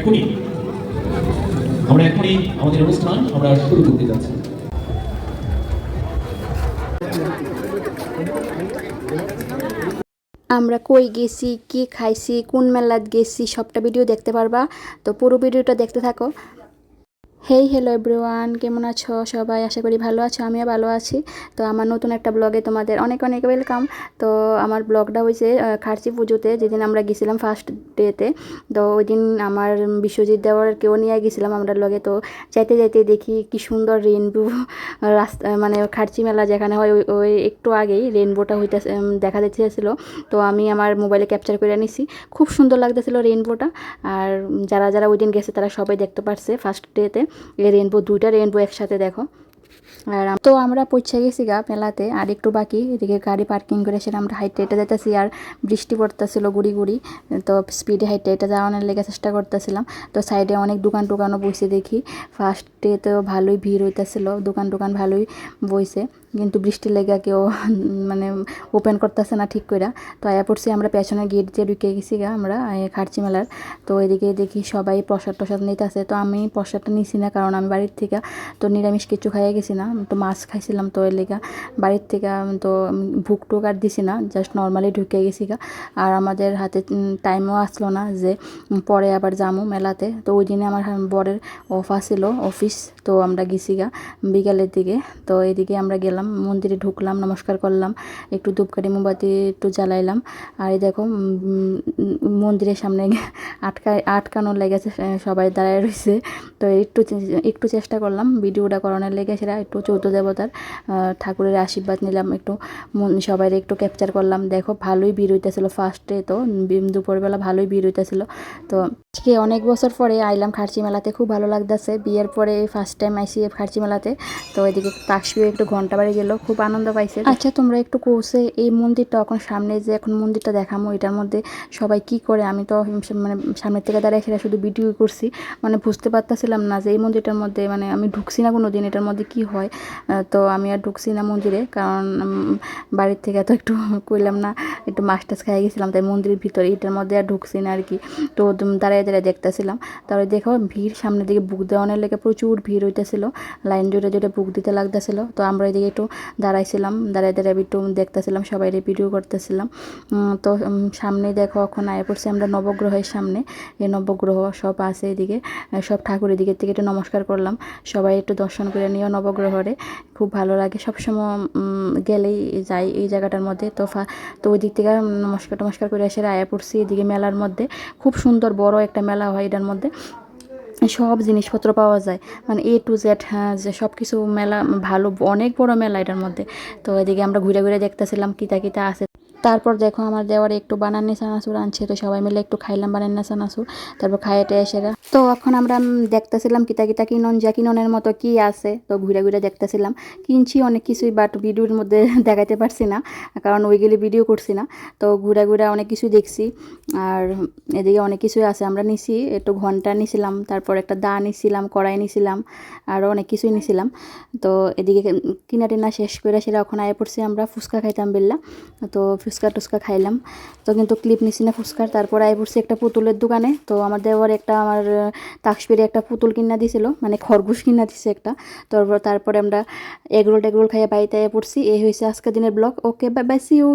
এখনই আমরা এখনই আমাদের অনুষ্ঠান আমরা শুরু করতে যাচ্ছি। আমরা কই গেছি, কি খাইছি, কোন মেলাত গেছি, সবটা ভিডিও দেখতে পারবা। তো পুরো ভিডিওটা দেখতে থাকো। হেই হ্যালো এভরিওয়ান কেমন আছো? সবাই আশা করি ভালো আছো, আমিও ভালো আছি। তো আমার নতুন একটা ব্লগে তোমাদের অনেক অনেক ওয়েলকাম তো আমার ব্লগটা হয়েছে খার্চি পুজোতে, যেদিন আমরা গেছিলাম ফার্স্ট ডেতে তো ওই দিন আমার বিশ্বজিৎ দেওয়ার কেউ নিয়ে গেছিলাম আমরা লগে তো যাইতে যাইতে দেখি কি সুন্দর রেনবো রাস্তা মানে খার্চি মেলা যেখানে হয়, ওই ওই একটু আগেই রেনবোটা হইতে দেখা যাচ্ছিল তো আমি আমার মোবাইলে ক্যাপচার করে নিছি। খুব সুন্দর লাগতেছিল রেনবোটা আর যারা যারা ওই দিন গেছে তারা সবাই দেখতে পারছে ফার্স্ট ডেতে এই রেনবো দুইটা রেনবো একসাথে দেখো। আর তো আমরা পৌঁছে গেছি গা মেলাতে, আর একটু বাকি, এদিকে গাড়ি পার্কিং করে সেটা আমরা হাইটে এটা যেতেছি আর বৃষ্টি পড়তেছিল গুড়ি গুড়ি, তো স্পিডে হাইটে এটা যাওয়ানোর লেগে চেষ্টা করতেছিলাম। তো সাইডে অনেক দোকান টোকানও বসে দেখি। ফার্স্টে তো ভালোই ভিড় হইতেছিল, দোকান টোকান ভালোই বইছে। কিন্তু বৃষ্টির লেগে কেউ মানে ওপেন করতেছে না ঠিক করে তো আয়া পড়ছি আমরা পেছনে গেট দিয়ে ঢুকে গেছি গা আমরা খার্চি মেলার। তো এদিকে দেখি সবাই প্রসাদ টসাদ নিতেছে। তো আমি প্রসাদটা নিছি না কারণ আমি বাড়ির থেকে, তো নিরামিষ কিছু খাইয়ে গেছি না। তো মাছ খাইছিলাম তো এর লেগা। বাড়ির থেকে তো ভুক টুক আর দিছি না জাস্ট নর্মালি ঢুকে গেছি গা। আর আমাদের হাতে টাইমও আসলো না যে পরে আবার যামু মেলাতে। তো ওই দিনে আমার বরের অফ আসিল অফিস তো আমরা গেছি গা বিকালের দিকে। তো এদিকে আমরা গেলাম মন্দিরে ঢুকলাম, নমস্কার করলাম, একটু ধূপকাঠি মোমবাতি একটু জ্বালাইলাম। আর এই দেখো মন্দিরের সামনে আটকা, আটকানোর লেগেছে সবাই দাঁড়ায় রয়েছে। তো একটু একটু চেষ্টা করলাম, ভিডিওটা করানোর লেগে সেটা একটু চৌদ্দ দেবতার ঠাকুরের আশীর্বাদ নিলাম একটু। সবাই একটু ক্যাপচার করলাম। দেখো, ভালোই ভিড় হইতেছিল ফার্স্টে তো দুপুরবেলা ভালোই ভিড় হইতেছিল। তো আজকে অনেক বছর পরে আইলাম খার্চি মেলাতে, খুব ভালো লাগতেছে। বিয়ের পরে ফার্স্ট টাইম আইসি খার্চি মেলাতে। তো এদিকে তাকসিও একটু ঘণ্টা বাড়ি গেল খুব আনন্দ পাইছে আচ্ছা তোমরা একটু কৌশে এই মন্দিরটা এখন সামনে যে এখন মন্দিরটা দেখামো, এটার মধ্যে সবাই কি করে? আমি তো মানে সামনের থেকে দাঁড়িয়ে সেটা শুধু ভিডিও করছি। মানে বুঝতে পারতেছিলাম না যে এই মন্দিরটার মধ্যে মানে আমি ঢুকছি না কোনো দিন এটার মধ্যে কি হয়? তো আমি আর ঢুকছি না মন্দিরে, কারণ বাড়ির থেকে তো একটু কইলাম না, একটু মাছ টাছ খাই গেছিলাম, তাই মন্দিরের ভিতরে এটার মধ্যে আর ঢুকছি না আর কি তো দাঁড়ায় দাঁড়ায় দেখতেছিলাম। তারপরে দেখো ভিড়, সামনের দিকে বুক দেওয়ানোর লেগে প্রচুর ভিড় হইতেছিল, লাইন জুড়ে জুড়ে বুক দিতে লাগতেছিল। তো আমরা এদিকে একটু দাঁড়াইছিলাম, দাঁড়ায় দাঁড়ায় একটু দেখতেছিলাম সবাই ভিডিও করতেছিলাম। তো সামনে দেখো, এখন আয় পড়ছি আমরা নবগ্রহের সামনে। এই নবগ্রহ সব আছে এদিকে সব ঠাকুরের দিকের থেকে একটু নমস্কার করলাম। সবাই একটু দর্শন করে নিও নবগ্রহরে, খুব ভালো লাগে। সবসময় গেলেই যাই এই জায়গাটার মধ্যে। তো তো ওই দিক থেকে নমস্কার টমস্কার করে এসে আয়া পড়ছি এদিকে মেলার মধ্যে। খুব সুন্দর বড় একটা মেলা হয় এটার মধ্যে। সব জিনিসপত্র পাওয়া যায়। মানে এ টু জেড হ্যাঁ যে সব কিছু মেলা, ভালো, অনেক বড় মেলা এটার মধ্যে। তো এদিকে আমরা ঘুরে ঘুরে দেখতেছিলাম কিতা কিতা আছে। তারপর দেখো আমার দেওয়ার একটু বানানি চানাচুর আনছে, তো সবাই মিলে একটু খাইলাম বানানি চানাচুর তারপর খাইতে এসে গা। তো এখন আমরা দেখতেছিলাম কিতা কিতা কিনন, যা কিননের মতো কি আছে। তো ঘুরে ঘুরে দেখতেছিলাম। কিনছি অনেক কিছুই বাট ভিডিওর মধ্যে দেখাইতে পারছি না, কারণ ওইগুলি ভিডিও করছি না। তো ঘুরে ঘুরে অনেক কিছু দেখছি, আর এদিকে অনেক কিছুই আছে। আমরা নিছি, একটু ঘণ্টা নিছিলাম, তারপর একটা দা নিছিলাম, কড়াই নিছিলাম আরও অনেক কিছুই নিছিলাম। তো এদিকে কিনা টিনা শেষ করে সেটা ওখানে আয় পড়ছি, আমরা ফুচকা খাইতাম বেললা। তো ফুচকা টুচকা খাইলাম। তো কিন্তু ক্লিপ নিছি না ফুচকার, তারপর আই পড়ছি একটা পুতুলের দোকানে। তো আমার দেওয়ার একটা, আমার তাকসপিরে একটা পুতুল কিনা দিছিল মানে খরগোশ কিনা দিছে একটা। তারপর, তারপরে আমরা এগরোল টেগরোল খাইয়ে বাড়িতে পড়ছি। এই হয়েছে আজকের দিনের blog okay bye bye see you